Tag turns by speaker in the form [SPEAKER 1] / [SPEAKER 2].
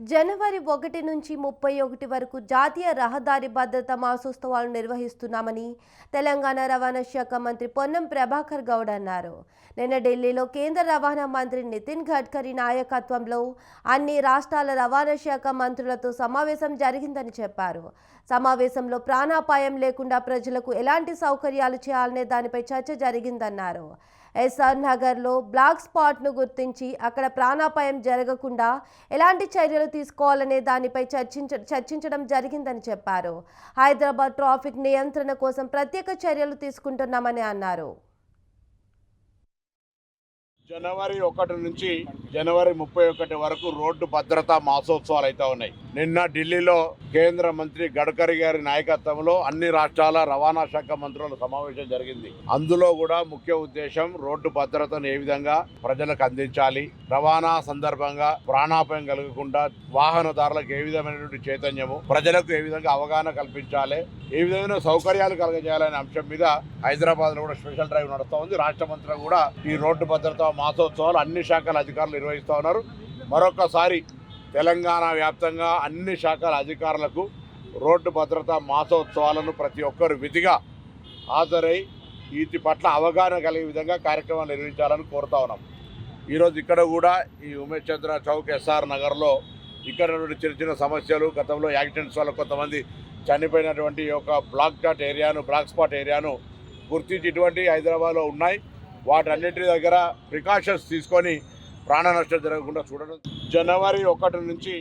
[SPEAKER 1] జనవరి ఒకటి నుంచి ముప్పై ఒకటి వరకు జాతీయ రహదారి భద్రత మాసోత్సవాలు నిర్వహిస్తున్నామని తెలంగాణ రవాణా శాఖ మంత్రి పొన్నం ప్రభాకర్ గౌడ్ అన్నారు. నిన్న ఢిల్లీలో కేంద్ర రవాణా మంత్రి నితిన్ గడ్కరీ నాయకత్వంలో అన్ని రాష్ట్రాల రవాణా శాఖ మంత్రులతో సమావేశం జరిగిందని చెప్పారు. సమావేశంలో ప్రాణాపాయం లేకుండా ప్రజలకు ఎలాంటి సౌకర్యాలు చేయాలనే దానిపై చర్చ జరిగిందన్నారు. ఎస్ఆర్ నగర్లో బ్లాక్ స్పాట్ను గుర్తించి అక్కడ ప్రాణాపాయం జరగకుండా ఎలాంటి చర్యలు తీసుకోవాలనే దానిపై చర్చించ చర్చించడం జరిగిందని చెప్పారు. హైదరాబాద్ ట్రాఫిక్ నియంత్రణ కోసం ప్రత్యేక చర్యలు తీసుకుంటున్నామని అన్నారు.
[SPEAKER 2] జనవరి ఒకటి నుంచి జనవరి ముప్పై ఒకటి వరకు రోడ్డు భద్రతా మాసోత్సవాలు అయితే ఉన్నాయి. నిన్న ఢిల్లీలో కేంద్ర మంత్రి గడ్కరీ గారి నాయకత్వంలో అన్ని రాష్ట్రాల రవాణా శాఖ మంత్రుల సమావేశం జరిగింది. అందులో కూడా ముఖ్య ఉద్దేశం రోడ్డు భద్రతను ఏ విధంగా ప్రజలకు అందించాలి రవాణా సందర్భంగా ప్రాణాపాయం కలగకుండా వాహనదారులకు ఏ విధమైనటువంటి చైతన్యము ప్రజలకు ఏ విధంగా అవగాహన కల్పించాలి ఏ విధమైన సౌకర్యాలు కలగజేయాలనే అంశం మీద హైదరాబాద్లో కూడా స్పెషల్ డ్రైవ్ నడుస్తూ ఉంది. రాష్ట్ర మంత్రులు కూడా ఈ రోడ్డు భద్రతా మాసోత్సవాలు అన్ని శాఖల అధికారులు నిర్వహిస్తూ ఉన్నారు. మరొకసారి తెలంగాణ వ్యాప్తంగా అన్ని శాఖల అధికారులకు రోడ్డు భద్రతా మాసోత్సవాలను ప్రతి ఒక్కరు విధిగా హాజరై వీటి పట్ల అవగాహన కలిగే విధంగా కార్యక్రమాలు నిర్వహించాలని కోరుతా ఉన్నాం. ఈరోజు ఇక్కడ కూడా ఈ ఉమేష్ చంద్ర చౌక్ ఎస్ఆర్ నగర్లో ఇక్కడ నుండి చిన్న చిన్న సమస్యలు గతంలో యాక్సిడెంట్స్ వల్ల కొంతమంది చనిపోయినటువంటి ఒక యొక్క బ్లాక్ డాట్ ఏరియాను బ్లాక్ స్పాట్ ఏరియాను గుర్తించి ఇటువంటి హైదరాబాద్లో ఉన్నాయి. వాటన్నిటి దగ్గర ప్రికాషన్స్ తీసుకొని ప్రాణ నష్టం జరగకుండా చూడడం. జనవరి ఒకటి నుంచి